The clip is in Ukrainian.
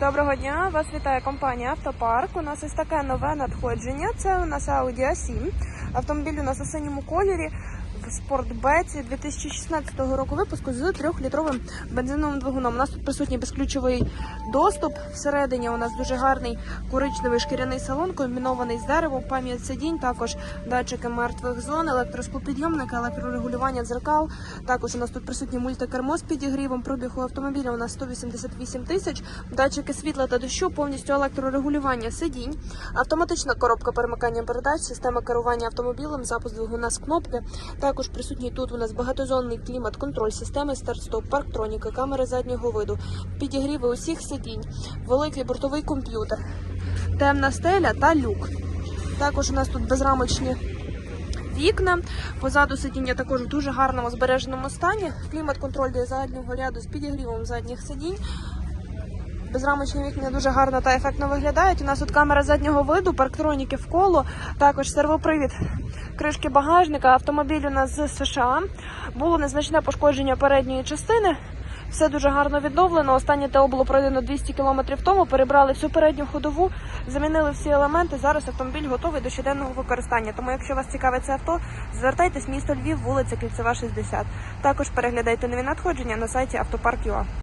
Доброго дня! Вас вітає компанія Автопарк. У нас ось таке нове надходження. Це у нас Audi A7. Автомобіль у нас у синьому кольорі в спортбеці 2016 року випуску з 3-літровим бензиновим двигуном. У нас тут присутній безключовий доступ. Всередині у нас дуже гарний коричневий шкіряний салон, комбінований з деревом, пам'ять сидінь, також датчики мертвих зон, електросклопідйомники, електрорегулювання дзеркал. Також у нас тут присутнє мультикермо з підігрівом. Пробіг у автомобіля у нас 188 тисяч. Датчики світла та дощу, повністю електрорегулювання сидінь, автоматична коробка перемикання передач, система керування автомобілем, запуск двигуна з кнопки. Також присутній тут у нас багатозонний клімат, контроль системи старт-стоп, парктроніка, камери заднього виду, підігріви усіх сидінь, великий бортовий комп'ютер, темна стеля та люк. Також у нас тут безрамочні вікна. Позаду сидіння також в дуже гарному збереженому стані. Клімат-контроль для заднього ряду з підігрівом задніх сидінь. Безрамочні вікна дуже гарно та ефектно виглядають. У нас тут камера заднього виду, парктроніки в коло, також сервопривід кришки багажника. Автомобіль у нас з США. Було незначне пошкодження передньої частини. Все дуже гарно відновлено. Останнє ТО було пройдено 200 км тому. Перебрали всю передню ходову, замінили всі елементи. Зараз автомобіль готовий до щоденного використання. Тому, якщо вас цікавить це авто, звертайтесь місто Львів, вулиця Кільцева, 60. Також переглядайте нові надходження на сайті Автопарк.ua.